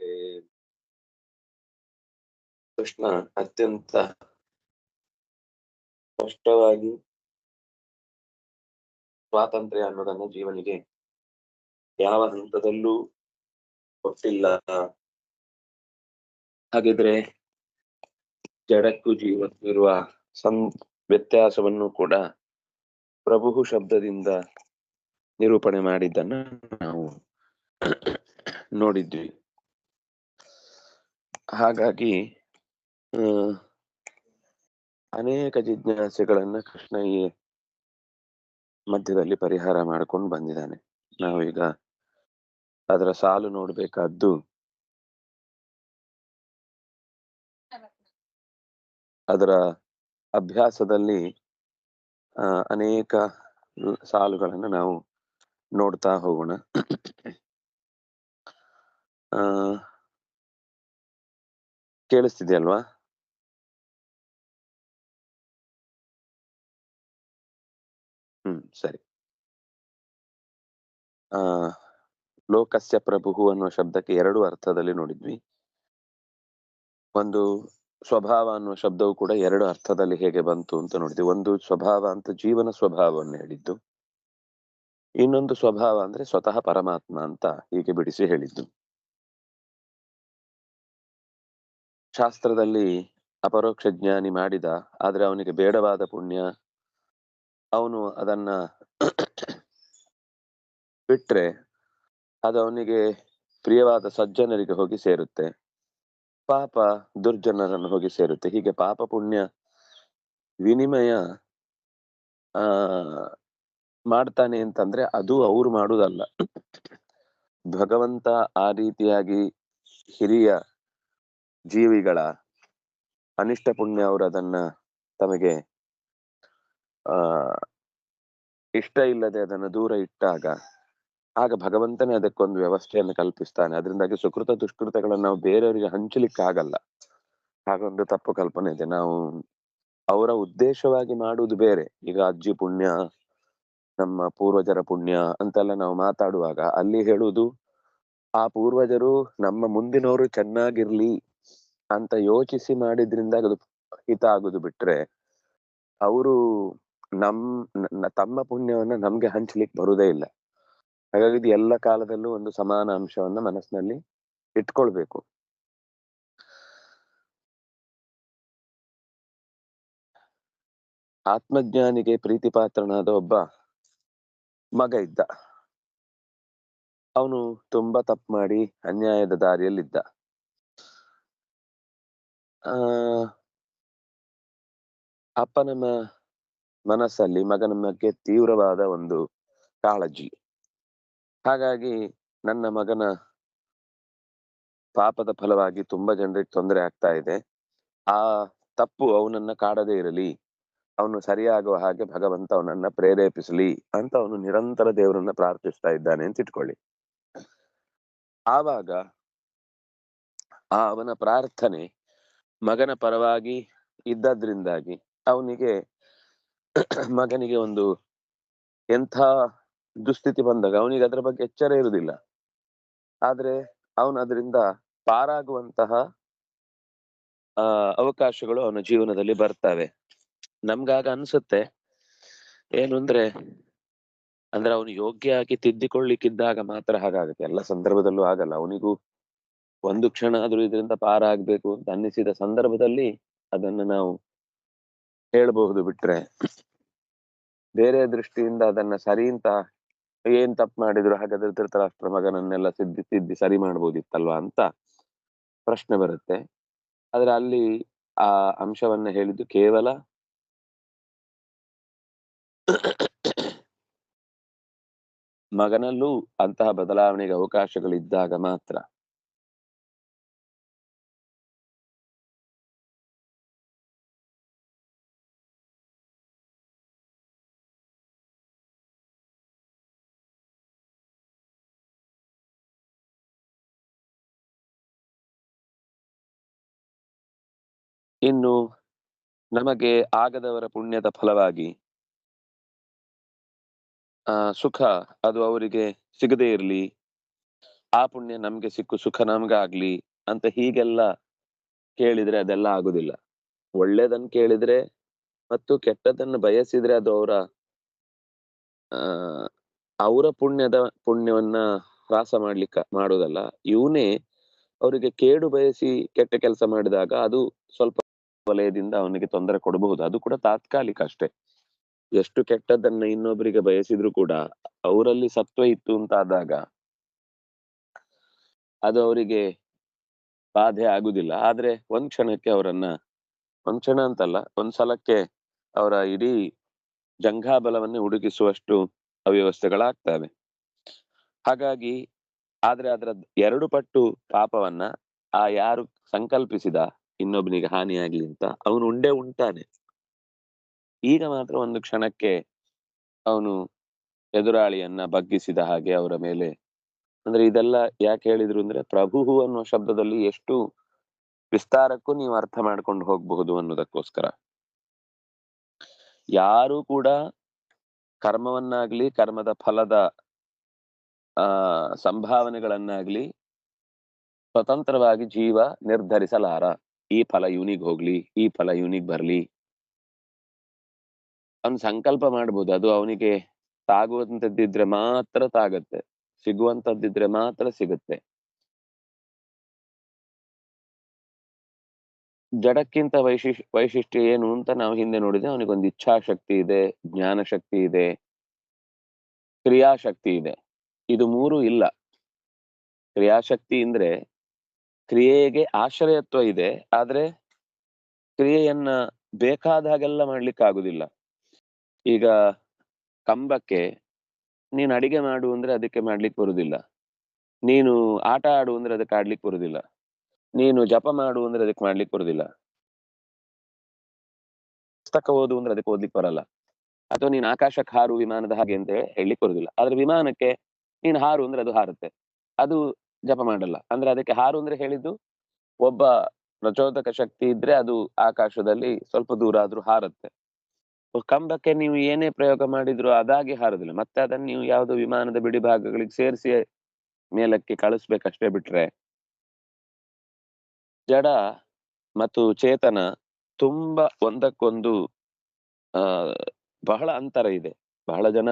ಹಾಗೆ ಕೃಷ್ಣ ಅತ್ಯಂತ ಸ್ಪಷ್ಟವಾಗಿ ಸ್ವಾತಂತ್ರ್ಯ ಅನ್ನೋದನ್ನ ಜೀವನಿಗೆ ಯಾವ ಹಂತದಲ್ಲೂ ಕೊಟ್ಟಿಲ್ಲ. ಹಾಗಿದ್ರೆ ಜಡಕ್ಕೂ ಜೀವಕ್ಕೂ ಇರುವ ಸಂ ವ್ಯತ್ಯಾಸವನ್ನು ಕೂಡ ಪ್ರಭು ಶಬ್ದದಿಂದ ನಿರೂಪಣೆ ಮಾಡಿದ್ದನ್ನ ನಾವು ನೋಡಿದ್ವಿ. ಹಾಗಾಗಿ, ಆ, ಅನೇಕ ಜಿಜ್ಞಾಸೆಗಳನ್ನ ಕೃಷ್ಣ ಈ ಮಧ್ಯದಲ್ಲಿ ಪರಿಹಾರ ಮಾಡ್ಕೊಂಡು ಬಂದಿದ್ದಾನೆ. ನಾವೀಗ ಅದರ ಸಾಲು ನೋಡ್ಬೇಕಾದ್ದು ಅದರ ಅಭ್ಯಾಸದಲ್ಲಿ ಅನೇಕ ಸಾಲುಗಳನ್ನು ನಾವು ನೋಡ್ತಾ ಹೋಗೋಣ. ಆ ಕೇಳಿಸ್ತಿದ್ಯಲ್ವಾ? ಹ್ಮ್, ಸರಿ. ಆ, ಲೋಕಸ್ಯ ಪ್ರಭು ಅನ್ನುವ ಶಬ್ದಕ್ಕೆ ಎರಡು ಅರ್ಥದಲ್ಲಿ ನೋಡಿದ್ವಿ. ಒಂದು ಸ್ವಭಾವ ಅನ್ನುವ ಶಬ್ದವು ಕೂಡ ಎರಡು ಅರ್ಥದಲ್ಲಿ ಹೇಗೆ ಬಂತು ಅಂತ ನೋಡಿದ್ವಿ. ಒಂದು ಸ್ವಭಾವ ಅಂತ ಜೀವನ ಸ್ವಭಾವವನ್ನು ಹೇಳಿದ್ದು. ಇನ್ನೊಂದು ಸ್ವಭಾವ ಅಂದ್ರೆ ಸ್ವತಃ ಪರಮಾತ್ಮ ಅಂತ ಹೀಗೆ ಬಿಡಿಸಿ ಹೇಳಿದ್ದು. ಶಾಸ್ತ್ರದಲ್ಲಿ ಅಪರೋಕ್ಷ ಜ್ಞಾನಿ ಮಾಡಿದ, ಆದ್ರೆ ಅವನಿಗೆ ಬೇಡವಾದ ಪುಣ್ಯ, ಅವನು ಅದನ್ನ ಬಿಟ್ರೆ ಅದು ಅವನಿಗೆ ಪ್ರಿಯವಾದ ಸಜ್ಜನರಿಗೆ ಹೋಗಿ ಸೇರುತ್ತೆ. ಪಾಪ ದುರ್ಜನರನ್ನು ಹೋಗಿ ಸೇರುತ್ತೆ. ಹೀಗೆ ಪಾಪ ಪುಣ್ಯ, ವಿನಿಮಯ, ಆ, ಮಾಡ್ತಾನೆ ಅಂತಂದ್ರೆ ಅದು ಅವ್ರು ಮಾಡುದಲ್ಲ. ಭಗವಂತ ಆ ರೀತಿಯಾಗಿ ಹಿರಿಯ ಜೀವಿಗಳ ಅನಿಷ್ಟ ಪುಣ್ಯ ಅವರು ಅದನ್ನ ತಮಗೆ, ಆ, ಇಷ್ಟ ಇಲ್ಲದೆ ಅದನ್ನು ದೂರ ಇಟ್ಟಾಗ, ಆಗ ಭಗವಂತನೇ ಅದಕ್ಕೊಂದು ವ್ಯವಸ್ಥೆಯನ್ನು ಕಲ್ಪಿಸ್ತಾನೆ. ಅದರಿಂದಾಗಿ ಸುಕೃತ ದುಷ್ಕೃತಗಳನ್ನು ನಾವು ಬೇರೆಯವರಿಗೆ ಹಂಚಲಿಕ್ಕೆ ಆಗಲ್ಲ ಹಾಗೊಂದು ತಪ್ಪು ಕಲ್ಪನೆ ಇದೆ. ನಾವು ಅವರ ಉದ್ದೇಶವಾಗಿ ಮಾಡುವುದು ಬೇರೆ. ಈಗ ಅಜ್ಜಿ ಪುಣ್ಯ, ನಮ್ಮ ಪೂರ್ವಜರ ಪುಣ್ಯ ಅಂತೆಲ್ಲ ನಾವು ಮಾತಾಡುವಾಗ ಅಲ್ಲಿ ಹೇಳುವುದು, ಆ ಪೂರ್ವಜರು ನಮ್ಮ ಮುಂದಿನವರು ಚೆನ್ನಾಗಿರ್ಲಿ ಅಂತ ಯೋಚಿಸಿ ಮಾಡಿದ್ರಿಂದ ಅದು ಹಿತ ಆಗುದು ಬಿಟ್ರೆ, ಅವರು ನಮ್ ತಮ್ಮ ಪುಣ್ಯವನ್ನ ನಮ್ಗೆ ಹಂಚ್ಲಿಕ್ಕೆ ಬರುದೇ ಇಲ್ಲ. ಹಾಗಾಗಿ ಇದು ಎಲ್ಲ ಕಾಲದಲ್ಲೂ ಒಂದು ಸಮಾನ ಅಂಶವನ್ನ ಮನಸ್ಸಿನಲ್ಲಿ ಇಟ್ಕೊಳ್ಬೇಕು. ಆತ್ಮಜ್ಞಾನಿಗೆ ಪ್ರೀತಿಪಾತ್ರನಾದ ಒಬ್ಬ ಮಗ ಇದ್ದ. ಅವನು ತುಂಬಾ ತಪ್ಪು ಮಾಡಿ ಅನ್ಯಾಯದ ದಾರಿಯಲ್ಲಿದ್ದ. ಆ, ಅಪ್ಪನ ಮನಸ್ಸಲ್ಲಿ ಮಗನ ಬಗ್ಗೆ ತೀವ್ರವಾದ ಒಂದು ಕಾಳಜಿ. ಹಾಗಾಗಿ ನನ್ನ ಮಗನ ಪಾಪದ ಫಲವಾಗಿ ತುಂಬಾ ಜನರಿಗೆ ತೊಂದರೆ ಆಗ್ತಾ ಇದೆ. ಆ ತಪ್ಪು ಅವನನ್ನ ಕಾಡದೇ ಇರಲಿ, ಅವನು ಸರಿಯಾಗುವ ಹಾಗೆ ಭಗವಂತ ಅವನನ್ನ ಪ್ರೇರೇಪಿಸಲಿ ಅಂತ ಅವನು ನಿರಂತರ ದೇವರನ್ನ ಪ್ರಾರ್ಥಿಸ್ತಾ ಇದ್ದಾನೆ ಅಂತ ಇಟ್ಕೊಳ್ಳಿ. ಆವಾಗ ಆ ಅವನ ಪ್ರಾರ್ಥನೆ ಮಗನ ಪರವಾಗಿ ಇದ್ದದ್ರಿಂದಾಗಿ ಅವನಿಗೆ ಮಗನಿಗೆ ಒಂದು ಎಂಥ ದುಸ್ಥಿತಿ ಬಂದಾಗ ಅವನಿಗೆ ಅದರ ಬಗ್ಗೆ ಎಚ್ಚರ ಇರುವುದಿಲ್ಲ. ಆದ್ರೆ ಅವನು ಅದರಿಂದ ಪಾರಾಗುವಂತಹ ಅವಕಾಶಗಳು ಅವನ ಜೀವನದಲ್ಲಿ ಬರ್ತವೆ. ನಮ್ಗಾಗ ಅನ್ಸುತ್ತೆ, ಏನು ಅಂದ್ರೆ ಅಂದ್ರೆ ಅವನು ಯೋಗ್ಯ ಆಗಿ ತಿದ್ದಿಕೊಳ್ಳಿಕ್ಕಿದ್ದಾಗ ಮಾತ್ರ ಹಾಗಾಗುತ್ತೆ. ಎಲ್ಲ ಸಂದರ್ಭದಲ್ಲೂ ಆಗಲ್ಲ. ಅವನಿಗೂ ಒಂದು ಕ್ಷಣ ಆದ್ರೂ ಇದರಿಂದ ಪಾರಾಗಬೇಕು ಅಂತ ಅನ್ನಿಸಿದ ಸಂದರ್ಭದಲ್ಲಿ ಅದನ್ನು ನಾವು ಹೇಳ್ಬಹುದು ಬಿಟ್ರೆ. ಬೇರೆ ದೃಷ್ಟಿಯಿಂದ ಅದನ್ನ ಸರಿ ಅಂತ, ಏನ್ ತಪ್ಪು ಮಾಡಿದ್ರು ಹಾಗಾದ್ರೆ ಧೃತರಾಷ್ಟ್ರ ಮಗನನ್ನೆಲ್ಲ ಸಿದ್ಧಿ ತಿದ್ದಿ ಸರಿ ಮಾಡ್ಬೋದಿತ್ತಲ್ವಾ ಅಂತ ಪ್ರಶ್ನೆ ಬರುತ್ತೆ. ಆದ್ರೆ ಅಲ್ಲಿ ಆ ಅಂಶವನ್ನ ಹೇಳಿದ್ದು ಕೇವಲ ಮಗನಲ್ಲೂ ಅಂತಹ ಬದಲಾವಣೆಗೆ ಅವಕಾಶಗಳಿದ್ದಾಗ ಮಾತ್ರ. ಇನ್ನು ನಮಗೆ ಆಗದವರ ಪುಣ್ಯದ ಫಲವಾಗಿ, ಆ, ಸುಖ ಅದು ಅವರಿಗೆ ಸಿಗದೇ ಇರಲಿ, ಆ ಪುಣ್ಯ ನಮ್ಗೆ ಸಿಕ್ಕು, ಸುಖ ನಮ್ಗಾಗ್ಲಿ ಅಂತ ಹೀಗೆಲ್ಲ ಕೇಳಿದ್ರೆ ಅದೆಲ್ಲ ಆಗುದಿಲ್ಲ. ಒಳ್ಳೇದನ್ನ ಕೇಳಿದ್ರೆ ಮತ್ತು ಕೆಟ್ಟದನ್ನು ಬಯಸಿದ್ರೆ ಅದು ಅವರ ಅವರ ಪುಣ್ಯದ ಪುಣ್ಯವನ್ನ ಹ್ರಾಸ ಮಾಡ್ಲಿಕ್ಕ, ಮಾಡೋದಲ್ಲ. ಇವನೇ ಅವರಿಗೆ ಕೇಡು ಬಯಸಿ ಕೆಟ್ಟ ಕೆಲಸ ಮಾಡಿದಾಗ ಅದು ಸ್ವಲ್ಪ ವಲಯದಿಂದ ಅವನಿಗೆ ತೊಂದರೆ ಕೊಡಬಹುದು. ಅದು ಕೂಡ ತಾತ್ಕಾಲಿಕ ಅಷ್ಟೇ. ಎಷ್ಟು ಕೆಟ್ಟದನ್ನ ಇನ್ನೊಬ್ಬರಿಗೆ ಬಯಸಿದ್ರು ಕೂಡ ಅವರಲ್ಲಿ ಸತ್ವ ಇತ್ತು ಅಂತ ಆದಾಗ ಅದು ಅವರಿಗೆ ಬಾಧೆ ಆಗುದಿಲ್ಲ. ಆದ್ರೆ ಒಂದ್ ಕ್ಷಣಕ್ಕೆ ಅವರನ್ನ, ಒಂದ್ ಕ್ಷಣ ಅಂತಲ್ಲ, ಒಂದ್ ಸಲಕ್ಕೆ ಅವರ ಇಡೀ ಜಂಘಾಬಲವನ್ನೇ ಹುಡುಕಿಸುವಷ್ಟು ಅವ್ಯವಸ್ಥೆಗಳಾಗ್ತವೆ. ಹಾಗಾಗಿ ಆದ್ರೆ ಅದರ ಎರಡು ಪಟ್ಟು ಪಾಪವನ್ನ ಆ ಯಾರು ಸಂಕಲ್ಪಿಸಿದ ಇನ್ನೊಬ್ಬನಿಗೆ ಹಾನಿಯಾಗ್ಲಿ ಅಂತ ಅವನು ಉಂಡೆ ಉಂಟಾನೆ. ಈಗ ಮಾತ್ರ ಒಂದು ಕ್ಷಣಕ್ಕೆ ಅವನು ಎದುರಾಳಿಯನ್ನ ಬಗ್ಗಿಸಿದ ಹಾಗೆ ಅವರ ಮೇಲೆ. ಅಂದ್ರೆ ಇದೆಲ್ಲ ಯಾಕೆ ಹೇಳಿದ್ರು ಅಂದ್ರೆ ಪ್ರಭುಹು ಅನ್ನೋ ಶಬ್ದದಲ್ಲಿ ಎಷ್ಟು ವಿಸ್ತಾರಕ್ಕೂ ನೀವು ಅರ್ಥ ಮಾಡ್ಕೊಂಡು ಹೋಗಬಹುದು ಅನ್ನೋದಕ್ಕೋಸ್ಕರ. ಯಾರು ಕೂಡ ಕರ್ಮವನ್ನಾಗ್ಲಿ, ಕರ್ಮದ ಫಲದ, ಆ, ಸಂಭಾವನೆಗಳನ್ನಾಗ್ಲಿ ಸ್ವತಂತ್ರವಾಗಿ ಜೀವ ನಿರ್ಧರಿಸಲಾರ. ಈ ಫಲ ಇವನಿಗೆ ಹೋಗ್ಲಿ, ಈ ಫಲ ಇವನಿಗೆ ಬರ್ಲಿ ಅವನ್ ಸಂಕಲ್ಪ ಮಾಡ್ಬೋದು. ಅದು ಅವನಿಗೆ ತಾಗುವಂತದ್ದಿದ್ರೆ ಮಾತ್ರ ತಾಗತ್ತೆ ಸಿಗುವಂತದ್ದಿದ್ರೆ ಮಾತ್ರ ಸಿಗುತ್ತೆ. ಜಡಕ್ಕಿಂತ ವೈಶಿಷ್, ವೈಶಿಷ್ಟ್ಯ ಏನು ಅಂತ ನಾವು ಹಿಂದೆ ನೋಡಿದ್ರೆ ಅವನಿಗೊಂದು ಇಚ್ಛಾಶಕ್ತಿ ಇದೆ ಜ್ಞಾನ ಶಕ್ತಿ ಇದೆ, ಕ್ರಿಯಾಶಕ್ತಿ ಇದೆ. ಇದು ಮೂರು ಇಲ್ಲ. ಕ್ರಿಯಾಶಕ್ತಿ ಅಂದ್ರೆ ಕ್ರಿಯೆಗೆ ಆಶ್ರಯತ್ವ ಇದೆ. ಆದ್ರೆ ಕ್ರಿಯೆಯನ್ನ ಬೇಕಾದ ಹಾಗೆಲ್ಲ ಮಾಡ್ಲಿಕ್ಕೆ ಆಗುದಿಲ್ಲ. ಈಗ ಕಂಬಕ್ಕೆ ನೀನು ಅಡಿಗೆ ಮಾಡು ಅಂದ್ರೆ ಅದಕ್ಕೆ ಮಾಡ್ಲಿಕ್ಕೆ ಬರುದಿಲ್ಲ. ನೀನು ಆಟ ಆಡು ಅಂದ್ರೆ ಅದಕ್ಕೆ ಆಡ್ಲಿಕ್ಕೆ ಬರುದಿಲ್ಲ. ನೀನು ಜಪ ಮಾಡು ಅಂದ್ರೆ ಅದಕ್ಕೆ ಮಾಡ್ಲಿಕ್ಕೆ ಬರುದಿಲ್ಲ. ಪುಸ್ತಕ ಓದು ಅಂದ್ರೆ ಅದಕ್ಕೆ ಓದ್ಲಿಕ್ಕೆ ಬರಲ್ಲ. ಅಥವಾ ನೀನು ಆಕಾಶ ಹಾರು ವಿಮಾನದ ಹಾಗೆ ಅಂತ ಹೇಳಲಿಕ್ಕೆ ಬರುದಿಲ್ಲ. ಆದ್ರೆ ವಿಮಾನಕ್ಕೆ ನೀನು ಹಾರು ಅಂದ್ರೆ ಅದು ಹಾರುತ್ತೆ. ಅದು ಜಪ ಮಾಡಲ್ಲ. ಅಂದ್ರೆ ಅದಕ್ಕೆ ಹಾರು ಅಂದ್ರೆ ಹೇಳಿದ್ದು, ಒಬ್ಬ ಪ್ರಚೋದಕ ಶಕ್ತಿ ಇದ್ರೆ ಅದು ಆಕಾಶದಲ್ಲಿ ಸ್ವಲ್ಪ ದೂರ ಆದ್ರೂ ಹಾರುತ್ತೆ. ಕಂಬಕ್ಕೆ ನೀವು ಏನೇ ಪ್ರಯೋಗ ಮಾಡಿದ್ರು ಅದಾಗಿ ಹಾರುದಿಲ್ಲ. ಮತ್ತೆ ಅದನ್ನ ನೀವು ಯಾವುದೋ ವಿಮಾನದ ಬಿಡಿ ಭಾಗಗಳಿಗೆ ಸೇರಿಸಿ ಮೇಲಕ್ಕೆ ಕಳಿಸ್ಬೇಕಷ್ಟೇ ಬಿಟ್ರೆ ಜಡ ಮತ್ತು ಚೇತನ ತುಂಬಾ ಒಂದಕ್ಕೊಂದು, ಆ, ಬಹಳ ಅಂತರ ಇದೆ. ಬಹಳ ಜನ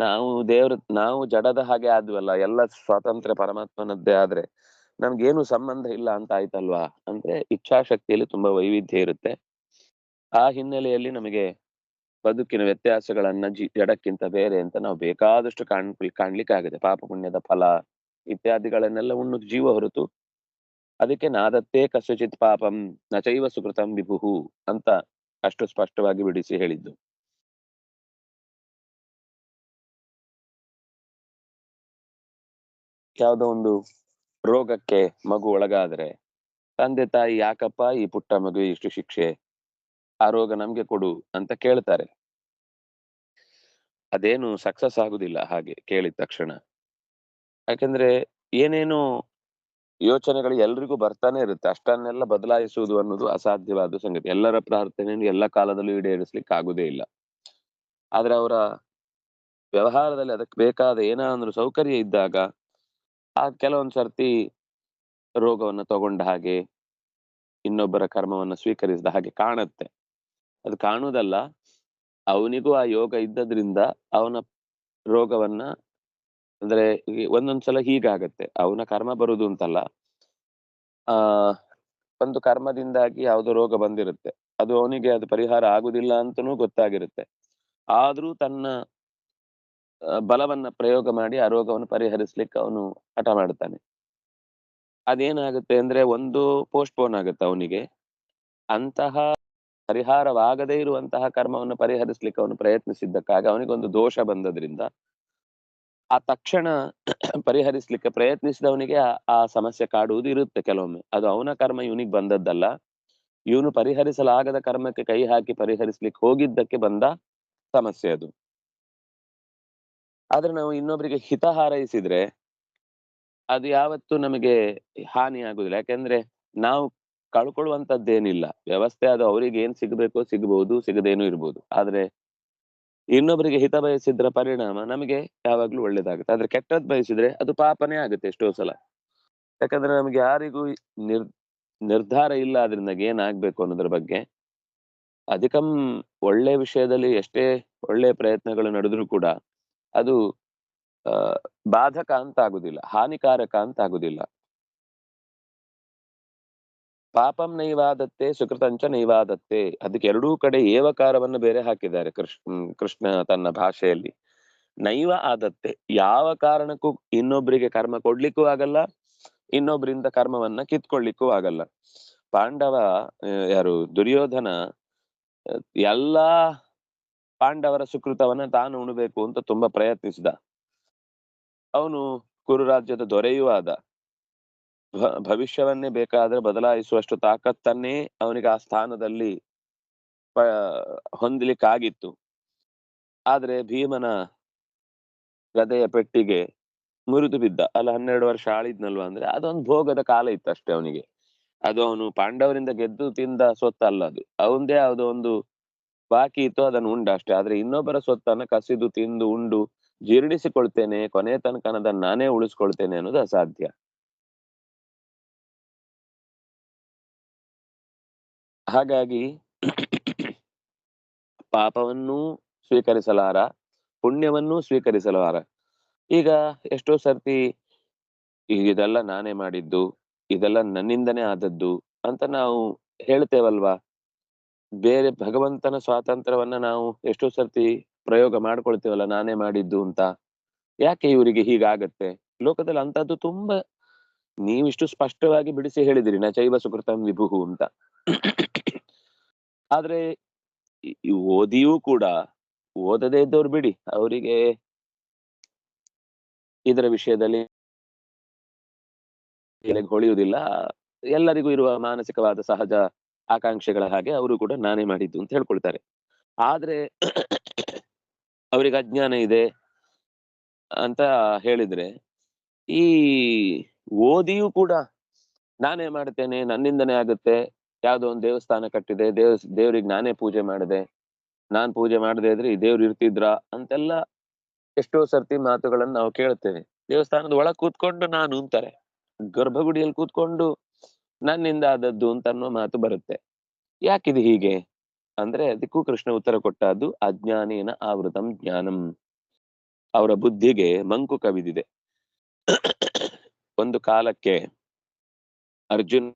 ನಾವು ದೇವ್ರ, ನಾವು ಜಡದ ಹಾಗೆ ಆದ್ವಲ್ಲ, ಎಲ್ಲ ಸ್ವಾತಂತ್ರ್ಯ ಪರಮಾತ್ಮನದ್ದೇ ಆದ್ರೆ ನಮ್ಗೇನು ಸಂಬಂಧ ಇಲ್ಲ ಅಂತ ಆಯ್ತಲ್ವಾ? ಅಂದ್ರೆ ಇಚ್ಛಾಶಕ್ತಿಯಲ್ಲಿ ತುಂಬಾ ವೈವಿಧ್ಯ ಇರುತ್ತೆ. ಆ ಹಿನ್ನೆಲೆಯಲ್ಲಿ ನಮಗೆ ಬದುಕಿನ ವ್ಯತ್ಯಾಸಗಳನ್ನ ಜಿ, ಜಡಕ್ಕಿಂತ ಬೇರೆ ಅಂತ ನಾವು ಬೇಕಾದಷ್ಟು ಕಾಣ್ ಕಾಣ್ಲಿಕ್ಕೆ ಆಗಿದೆ ಪಾಪ ಪುಣ್ಯದ ಫಲ ಇತ್ಯಾದಿಗಳನ್ನೆಲ್ಲ ಉಣ್ಣು ಜೀವ ಹೊರತು ಅದಕ್ಕೆ ನಾದತ್ತೇ ಕಸ್ಯಚಿತ್ ಪಾಪಂ ನಚೈವ ಸುಕೃತಂ ವಿಭುಹು ಅಂತ ಅಷ್ಟು ಸ್ಪಷ್ಟವಾಗಿ ಬಿಡಿಸಿ ಹೇಳಿದ್ದು. ಯಾವುದೋ ಒಂದು ರೋಗಕ್ಕೆ ಮಗು ಒಳಗಾದ್ರೆ, ತಂದೆ, ತಾಯಿ, ಯಾಕಪ್ಪ ಈ ಪುಟ್ಟ ಮಗು ಇಷ್ಟು ಶಿಕ್ಷೆ? ಆ ರೋಗ ನಮ್ಗೆ ಕೊಡು ಅಂತ ಕೇಳ್ತಾರೆ. ಅದೇನು ಸಕ್ಸಸ್ ಆಗುದಿಲ್ಲ ಹಾಗೆ ಕೇಳಿದ ತಕ್ಷಣ. ಯಾಕಂದ್ರೆ ಏನೇನು ಯೋಚನೆಗಳು ಎಲ್ರಿಗೂ ಬರ್ತಾನೆ ಇರುತ್ತೆ. ಅಷ್ಟನ್ನೆಲ್ಲ ಬದಲಾಯಿಸುವುದು ಅನ್ನೋದು ಅಸಾಧ್ಯವಾದ ಸಂಗತಿ. ಎಲ್ಲರ ಪ್ರಾರ್ಥನೆಯನ್ನು ಎಲ್ಲ ಕಾಲದಲ್ಲೂ ಈಡೇರಿಸ್ಲಿಕ್ಕೆ ಆಗುದೇ ಇಲ್ಲ. ಆದ್ರೆ ಅವರ ವ್ಯವಹಾರದಲ್ಲಿ ಅದಕ್ಕೆ ಬೇಕಾದ ಏನಾದ್ರೂ ಸೌಕರ್ಯ ಇದ್ದಾಗ ಆ ಕೆಲವೊಂದ್ ಸರ್ತಿ ರೋಗವನ್ನ ತಗೊಂಡ ಹಾಗೆ ಇನ್ನೊಬ್ಬರ ಕರ್ಮವನ್ನ ಸ್ವೀಕರಿಸಿದ ಹಾಗೆ ಕಾಣುತ್ತೆ. ಅದು ಕಾಣುವುದಲ್ಲ, ಅವನಿಗೂ ಆ ಯೋಗ ಇದ್ದದ್ರಿಂದ ಅವನ ರೋಗವನ್ನ ಅಂದ್ರೆ ಒಂದೊಂದ್ಸಲ ಹೀಗಾಗತ್ತೆ. ಅವನ ಕರ್ಮ ಬರುದು ಅಂತಲ್ಲ. ಆ, ಒಂದು ಕರ್ಮದಿಂದಾಗಿ ಯಾವುದೋ ರೋಗ ಬಂದಿರುತ್ತೆ. ಅದು ಅವನಿಗೆ ಅದು ಪರಿಹಾರ ಆಗುದಿಲ್ಲ ಅಂತನೂ ಗೊತ್ತಾಗಿರುತ್ತೆ. ಆದ್ರೂ ತನ್ನ ಬಲವನ್ನ ಪ್ರಯೋಗ ಮಾಡಿ ಆ ರೋಗವನ್ನು ಪರಿಹರಿಸ್ಲಿಕ್ಕೆ ಅವನು ಹಠ ಮಾಡ್ತಾನೆ ಅದೇನಾಗುತ್ತೆ ಅಂದ್ರೆ ಒಂದು ಪೋಸ್ಟ್ಪೋನ್ ಆಗುತ್ತೆ ಅವನಿಗೆ. ಅಂತಹ ಪರಿಹಾರವಾಗದೇ ಇರುವಂತಹ ಕರ್ಮವನ್ನು ಪರಿಹರಿಸ್ಲಿಕ್ಕೆ ಅವನು ಪ್ರಯತ್ನಿಸಿದ್ದಕ್ಕಾಗಿ ಅವನಿಗೊಂದು ದೋಷ ಬಂದದ್ರಿಂದ ಆ ತಕ್ಷಣ ಪರಿಹರಿಸ್ಲಿಕ್ಕೆ ಪ್ರಯತ್ನಿಸಿದವನಿಗೆ ಆ ಸಮಸ್ಯೆ ಕಾಡುವುದು ಇರುತ್ತೆ ಕೆಲವೊಮ್ಮೆ. ಅದು ಅವನ ಕರ್ಮ, ಇವನಿಗೆ ಬಂದದ್ದಲ್ಲ. ಇವನು ಪರಿಹರಿಸಲಾಗದ ಕರ್ಮಕ್ಕೆ ಕೈ ಹಾಕಿ ಪರಿಹರಿಸ್ಲಿಕ್ಕೆ ಹೋಗಿದ್ದಕ್ಕೆ ಬಂದ ಸಮಸ್ಯೆ ಅದು. ಆದ್ರೆ ನಾವು ಇನ್ನೊಬ್ಬರಿಗೆ ಹಿತ ಹಾರೈಸಿದ್ರೆ ಅದು ಯಾವತ್ತು ನಮಗೆ ಹಾನಿ ಆಗುದಿಲ್ಲ. ಯಾಕೆಂದ್ರೆ ನಾವು ಕಳ್ಕೊಳ್ಳುವಂತದ್ದೇನಿಲ್ಲ. ವ್ಯವಸ್ಥೆ ಅದು ಅವರಿಗೆ ಏನ್ ಸಿಗಬೇಕೋ ಸಿಗಬಹುದು ಸಿಗದೇನು ಇರ್ಬೋದು. ಆದ್ರೆ ಇನ್ನೊಬ್ಬರಿಗೆ ಹಿತ ಬಯಸಿದ್ರ ಪರಿಣಾಮ ನಮಗೆ ಯಾವಾಗ್ಲೂ ಒಳ್ಳೇದಾಗುತ್ತೆ. ಆದ್ರೆ ಕೆಟ್ಟದ್ ಬಯಸಿದ್ರೆ ಅದು ಪಾಪನೇ ಆಗುತ್ತೆ ಎಷ್ಟೋ ಸಲ. ಯಾಕಂದ್ರೆ ನಮ್ಗೆ ಯಾರಿಗೂ ನಿರ್ ನಿರ್ಧಾರ ಇಲ್ಲ ಅದ್ರಿಂದಾಗಿ ಏನಾಗ್ಬೇಕು ಅನ್ನೋದ್ರ ಬಗ್ಗೆ ಅಧಿಕಂ ಒಳ್ಳೆ ವಿಷಯದಲ್ಲಿ ಎಷ್ಟೇ ಒಳ್ಳೆ ಪ್ರಯತ್ನಗಳು ನಡೆದ್ರು ಕೂಡ ಅದು ಬಾಧಕ ಅಂತ ಆಗುದಿಲ್ಲ, ಹಾನಿಕಾರಕ ಅಂತ ಆಗುದಿಲ್ಲ. ಪಾಪಂ ನೈವಾದತ್ತೆ, ಸುಕೃತಂಚ ನೈವಾದತ್ತೆ, ಅದಕ್ಕೆ ಎರಡೂ ಕಡೆ ಏವಕಾರವನ್ನು ಬೇರೆ ಹಾಕಿದ್ದಾರೆ ಕೃಷ್ಣ ಕೃಷ್ಣ ತನ್ನ ಭಾಷೆಯಲ್ಲಿ. ನೈವ ಆದತ್ತೆ, ಯಾವ ಕಾರಣಕ್ಕೂ ಇನ್ನೊಬ್ಬರಿಗೆ ಕರ್ಮ ಕೊಡ್ಲಿಕ್ಕೂ ಆಗಲ್ಲ ಇನ್ನೊಬ್ಬರಿಂದ ಕರ್ಮವನ್ನ ಕಿತ್ಕೊಳ್ಳಿಕ್ಕೂ ಆಗಲ್ಲ. ಪಾಂಡವ ಯಾರು, ದುರ್ಯೋಧನ ಎಲ್ಲಾ ಪಾಂಡವರ ಸುಕೃತವನ್ನ ತಾನು ಉಣಬೇಕು ಅಂತ ತುಂಬಾ ಪ್ರಯತ್ನಿಸಿದ. ಅವನು ಕುರುರಾಜ್ಯದ ದೊರೆಯೂ ಆದ ಭವಿಷ್ಯವನ್ನೇ ಬೇಕಾದ್ರೆ ಬದಲಾಯಿಸುವಷ್ಟು ತಾಕತ್ತನ್ನೇ ಅವನಿಗೆ ಆ ಸ್ಥಾನದಲ್ಲಿ ಹೊಂದಲಿಕ್ಕಾಗಿತ್ತು. ಆದ್ರೆ ಭೀಮನ ಗದೆಯ ಪೆಟ್ಟಿಗೆ ಮುರಿದು ಬಿದ್ದ. ಅಲ್ಲ, ಹನ್ನೆರಡು ವರ್ಷ ಆಳಿದ್ನಲ್ವಾ ಅಂದ್ರೆ ಅದೊಂದು ಭೋಗದ ಕಾಲ ಇತ್ತು ಅಷ್ಟೇ ಅವನಿಗೆ. ಅದು ಅವನು ಪಾಂಡವರಿಂದ ಗೆದ್ದು ತಿಂದ ಸೊತ್ತಲ್ಲ ಅದು. ಅವಂದೇ ಅದು ಒಂದು ಬಾಕಿ ಇತ್ತು ಅದನ್ನು ಉಂಡ ಅಷ್ಟೇ. ಆದ್ರೆ ಇನ್ನೊಬ್ಬರ ಸೊತ್ತನ್ನ ಕಸಿದು ತಿಂದು ಉಂಡು ಜೀರ್ಣಿಸಿಕೊಳ್ತೇನೆ, ಕೊನೆ ತನಕ ಅದನ್ನ ನಾನೇ ಉಳಿಸ್ಕೊಳ್ತೇನೆ ಅನ್ನೋದು ಅಸಾಧ್ಯ. ಹಾಗಾಗಿ ಪಾಪವನ್ನೂ ಸ್ವೀಕರಿಸಲಾರ, ಪುಣ್ಯವನ್ನೂ ಸ್ವೀಕರಿಸಲಾರ. ಈಗ ಎಷ್ಟೋ ಸರ್ತಿ ಇದೆಲ್ಲ ನಾನೇ ಮಾಡಿದ್ದು, ಇದೆಲ್ಲ ನನ್ನಿಂದನೇ ಆದದ್ದು ಅಂತ ನಾವು ಹೇಳ್ತೇವಲ್ವಾ? ಬೇರೆ ಭಗವಂತನ ಸ್ವಾತಂತ್ರ್ಯವನ್ನ ನಾವು ಎಷ್ಟೋ ಸರ್ತಿ ಪ್ರಯೋಗ ಮಾಡ್ಕೊಳ್ತೇವಲ್ಲ ನಾನೇ ಮಾಡಿದ್ದು ಅಂತ. ಯಾಕೆ ಇವರಿಗೆ ಹೀಗಾಗತ್ತೆ? ಲೋಕದಲ್ಲಿ ಅಂತದ್ದು ತುಂಬಾ ನೀವಿಷ್ಟು ಸ್ಪಷ್ಟವಾಗಿ ಬಿಡಿಸಿ ಹೇಳಿದಿರಿ ನ ಚೈವ ಸುಕೃತಂ ವಿಭುಹು ಅಂತ. ಆದ್ರೆ ಓದಿಯೂ ಕೂಡ ಓದದೇ ಇದ್ದವ್ರು ಬಿಡಿ ಅವರಿಗೆ ಇದರ ವಿಷಯದಲ್ಲಿ ಹೊಳೆಯುವುದಿಲ್ಲ. ಎಲ್ಲರಿಗೂ ಇರುವ ಮಾನಸಿಕವಾದ ಸಹಜ ಆಕಾಂಕ್ಷೆಗಳ ಹಾಗೆ ಅವರು ಕೂಡ ನಾನೇ ಮಾಡಿದ್ದು ಅಂತ ಹೇಳ್ಕೊಳ್ತಾರೆ. ಆದ್ರೆ ಅವರಿಗೆ ಅಜ್ಞಾನ ಇದೆ ಅಂತ ಹೇಳಿದ್ರೆ ಈ ಓದಿಯೂ ಕೂಡ ನಾನೇ ಮಾಡ್ತೇನೆ, ನನ್ನಿಂದನೇ ಆಗುತ್ತೆ, ಯಾವುದೋ ಒಂದು ದೇವಸ್ಥಾನ ಕಟ್ಟಿದೆ, ದೇವ್, ದೇವ್ರಿಗೆ ನಾನೇ ಪೂಜೆ ಮಾಡಿದೆ, ನಾನ್ ಪೂಜೆ ಮಾಡದೆ ಇದ್ರೆ ಈ ದೇವ್ರು ಇರ್ತಿದ್ರ ಅಂತೆಲ್ಲ ಎಷ್ಟೋ ಸರ್ತಿ ಮಾತುಗಳನ್ನ ನಾವು ಕೇಳ್ತೇವೆ. ದೇವಸ್ಥಾನದ ಒಳಗ್ ಕೂತ್ಕೊಂಡು ನಾನು ಅಂತಾರೆ, ಗರ್ಭಗುಡಿಯಲ್ಲಿ ಕೂತ್ಕೊಂಡು ನನ್ನಿಂದ ಆದದ್ದು ಅಂತ ಅನ್ನೋ ಮಾತು ಬರುತ್ತೆ. ಯಾಕಿದು ಹೀಗೆ? ಅಂದ್ರೆ ಅದಕ್ಕೂ ಕೃಷ್ಣ ಉತ್ತರ ಕೊಟ್ಟದ್ದು ಅಜ್ಞಾನೇನ ಆವೃತಂ ಜ್ಞಾನಂ. ಅವರ ಬುದ್ಧಿಗೆ ಮಂಕು ಕವಿದಿದೆ. ಒಂದು ಕಾಲಕ್ಕೆ ಅರ್ಜುನ್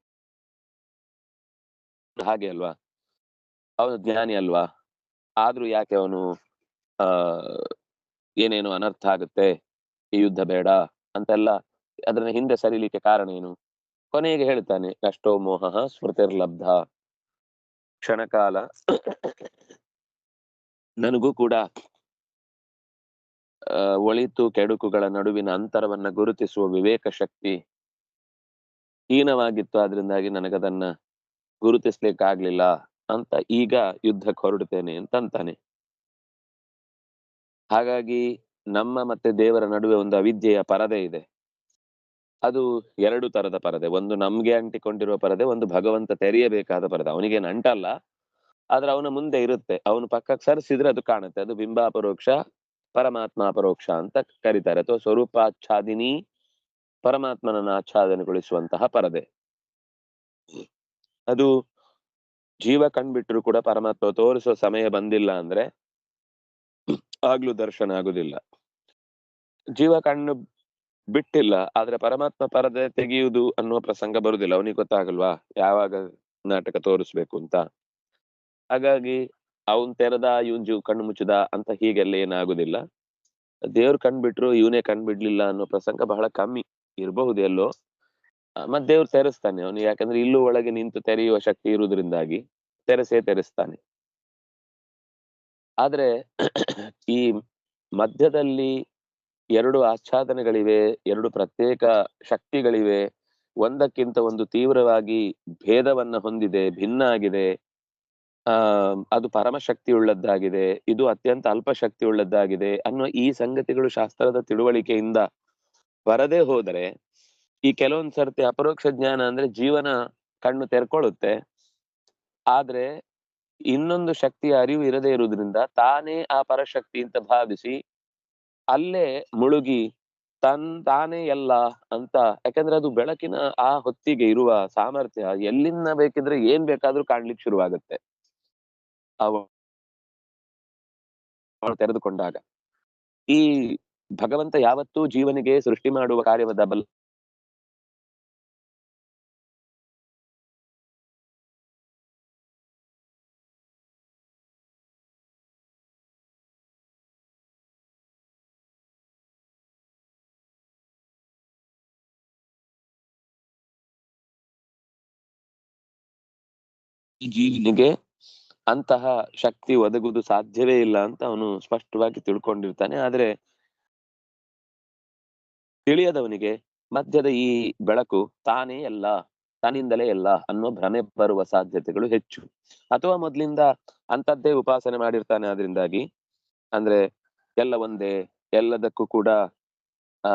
ಹಾಗೆ ಅಲ್ವಾ? ಅವನು ಜ್ಞಾನಿ ಅಲ್ವಾ? ಆದ್ರೂ ಯಾಕೆ ಅವನು, ಆ, ಏನೇನು ಅನರ್ಥ ಆಗುತ್ತೆ? ಈ ಯುದ್ಧ ಬೇಡ ಅಂತೆಲ್ಲ ಅದನ್ನ ಹಿಂದೆ ಸರಿಲಿಕ್ಕೆ ಕಾರಣ ಏನು? ಕೊನೆಗೆ ಹೇಳ್ತಾನೆ ಅಷ್ಟೋ ಮೋಹ ಸ್ಮೃತಿರ್ಲಬ್ಧ, ಕ್ಷಣಕಾಲ ನನಗೂ ಕೂಡ ಒಳಿತು ಕೆಡುಕುಗಳ ನಡುವಿನ ಅಂತರವನ್ನ ಗುರುತಿಸುವ ವಿವೇಕ ಶಕ್ತಿ ಹೀನವಾಗಿತ್ತು, ಆದ್ರಿಂದಾಗಿ ನನಗದನ್ನ ಗುರುತಿಸ್ಲಿಕ್ಕಾಗ್ಲಿಲ್ಲ ಅಂತ ಈಗ ಯುದ್ಧಕ್ಕೆ ಹೊರಡುತ್ತೇನೆ ಅಂತ ಅಂತಾನೆ ಹಾಗಾಗಿ ನಮ್ಮ ಮತ್ತೆ ದೇವರ ನಡುವೆ ಒಂದು ಅವಿದ್ಯೆಯ ಪರದೆ ಇದೆ. ಅದು ಎರಡು ತರದ ಪರದೆ, ಒಂದು ನಮ್ಗೆ ಅಂಟಿಕೊಂಡಿರುವ ಪರದೆ, ಒಂದು ಭಗವಂತ ತೆರೆಯಬೇಕಾದ ಪರದೆ. ಅವನಿಗೇನು ಅಂಟಲ್ಲ, ಆದ್ರೆ ಅವನ ಮುಂದೆ ಇರುತ್ತೆ. ಅವನು ಪಕ್ಕಕ್ಕೆ ಸರಿಸಿದ್ರೆ ಅದು ಕಾಣುತ್ತೆ. ಅದು ಬಿಂಬಾಪರೋಕ್ಷ, ಪರಮಾತ್ಮ ಅಪರೋಕ್ಷ ಅಂತ ಕರೀತಾರೆ. ಅಥವಾ ಸ್ವರೂಪಾಚ್ಛಾದಿನಿ, ಪರಮಾತ್ಮನನ್ನ ಆಚ್ಛಾದನೆಗೊಳಿಸುವಂತಹ ಪರದೆ. ಅದು ಜೀವ ಕಣ್ಬಿಟ್ರು ಕೂಡ ಪರಮಾತ್ಮ ತೋರಿಸುವ ಸಮಯ ಬಂದಿಲ್ಲ ಅಂದ್ರೆ, ಆಗ್ಲೂ ದರ್ಶನ ಆಗುದಿಲ್ಲ. ಜೀವ ಕಣ್ಣು ಬಿಟ್ಟಿಲ್ಲ. ಆದ್ರೆ ಪರಮಾತ್ಮ ಪರದೆ ತೆಗೆಯುವುದು ಅನ್ನುವ ಪ್ರಸಂಗ ಬರುದಿಲ್ಲ. ಅವನಿಗೆ ಗೊತ್ತಾಗಲ್ವಾ? ಯಾವಾಗ ನಾಟಕ ತೋರಿಸ್ಬೇಕು ಅಂತ? ಹಾಗಾಗಿ ಅವನ್ ತೆರೆದ, ಇವನ್ ಕಣ್ಣು ಮುಚ್ಚದ ಅಂತ ಹೀಗೆಲ್ಲ ಏನಾಗುದಿಲ್ಲ. ದೇವ್ರು ಕಣ್ಬಿಟ್ರು, ಇವನೇ ಕಣ್ಬಿಡ್ಲಿಲ್ಲ ಅನ್ನೋ ಪ್ರಸಂಗ ಬಹಳ ಕಮ್ಮಿ. ಇರಬಹುದು ಎಲ್ಲೋ. ಮತ್ ದೇವ್ರು ತೆರೆಸ್ತಾನೆ. ಅವನು ಯಾಕಂದ್ರೆ ಇಲ್ಲೂ ಒಳಗೆ ನಿಂತು ತೆರೆಯುವ ಶಕ್ತಿ ಇರುವುದರಿಂದಾಗಿ ತೆರೆಸೇ ತೆರೆಸ್ತಾನೆ. ಆದ್ರೆ ಈ ಮಧ್ಯದಲ್ಲಿ ಎರಡು ಆಚ್ಛಾದನೆಗಳಿವೆ, ಎರಡು ಪ್ರತ್ಯೇಕ ಶಕ್ತಿಗಳಿವೆ. ಒಂದಕ್ಕಿಂತ ಒಂದು ತೀವ್ರವಾಗಿ ಭೇದವನ್ನ ಹೊಂದಿದೆ, ಭಿನ್ನ ಆಗಿದೆ. ಆ, ಅದು ಪರಮಶಕ್ತಿ ಉಳ್ಳದ್ದಾಗಿದೆ ಇದು ಅತ್ಯಂತ ಅಲ್ಪ ಶಕ್ತಿ ಉಳ್ಳದ್ದಾಗಿದೆ ಅನ್ನೋ ಈ ಸಂಗತಿಗಳು ಶಾಸ್ತ್ರದ ತಿಳುವಳಿಕೆಯಿಂದ ಬರದೇ ಹೋದರೆ, ಈ ಕೆಲವೊಂದ್ ಸರ್ತಿ ಅಪರೋಕ್ಷ ಜ್ಞಾನ ಅಂದ್ರೆ ಜೀವನ ಕಣ್ಣು ತೆರ್ಕೊಳ್ಳುತ್ತೆ ಆದ್ರೆ ಇನ್ನೊಂದು ಶಕ್ತಿಯ ಅರಿವು ಇರದೇ ಇರುವುದರಿಂದ ತಾನೇ ಆ ಪರಶಕ್ತಿ ಅಂತ ಭಾವಿಸಿ ಅಲ್ಲೇ ಮುಳುಗಿ, ತನ್ ತಾನೇ ಎಲ್ಲ ಅಂತ. ಯಾಕಂದ್ರೆ ಅದು ಬೆಳಕಿನ ಆ ಹೊತ್ತಿಗೆ ಇರುವ ಸಾಮರ್ಥ್ಯ, ಎಲ್ಲಿಂದ ಬೇಕಿದ್ರೆ ಏನ್ ಬೇಕಾದ್ರೂ ಕಾಣ್ಲಿಕ್ಕೆ ಶುರುವಾಗುತ್ತೆ. ತೆರೆದುಕೊಂಡಾಗ. ಈ ಭಗವಂತ ಯಾವತ್ತೂ ಜೀವನಿಗೆ ಸೃಷ್ಟಿ ಮಾಡುವ ಕಾರ್ಯವಾದ ಬಲ್ ಜೀವನಿಗೆ ಅಂತಹ ಶಕ್ತಿ ಒದಗುವುದು ಸಾಧ್ಯವೇ ಇಲ್ಲ ಅಂತ ಅವನು ಸ್ಪಷ್ಟವಾಗಿ ತಿಳ್ಕೊಂಡಿರ್ತಾನೆ. ಆದ್ರೆ ತಿಳಿಯದವನಿಗೆ ಮಧ್ಯದ ಈ ಬೆಳಕು ತಾನೇ ಎಲ್ಲ ತನ್ನಿಂದಲೇ ಎಲ್ಲ ಅನ್ನೋ ಭ್ರಮೆ ಬರುವ ಸಾಧ್ಯತೆಗಳು ಹೆಚ್ಚು. ಅಥವಾ ಮೊದ್ಲಿಂದ ಅಂತದ್ದೇ ಉಪಾಸನೆ ಮಾಡಿರ್ತಾನೆ ಅದರಿಂದಾಗಿ ಅಂದ್ರೆ ಎಲ್ಲ ಒಂದೇ, ಎಲ್ಲದಕ್ಕೂ ಕೂಡ, ಆ,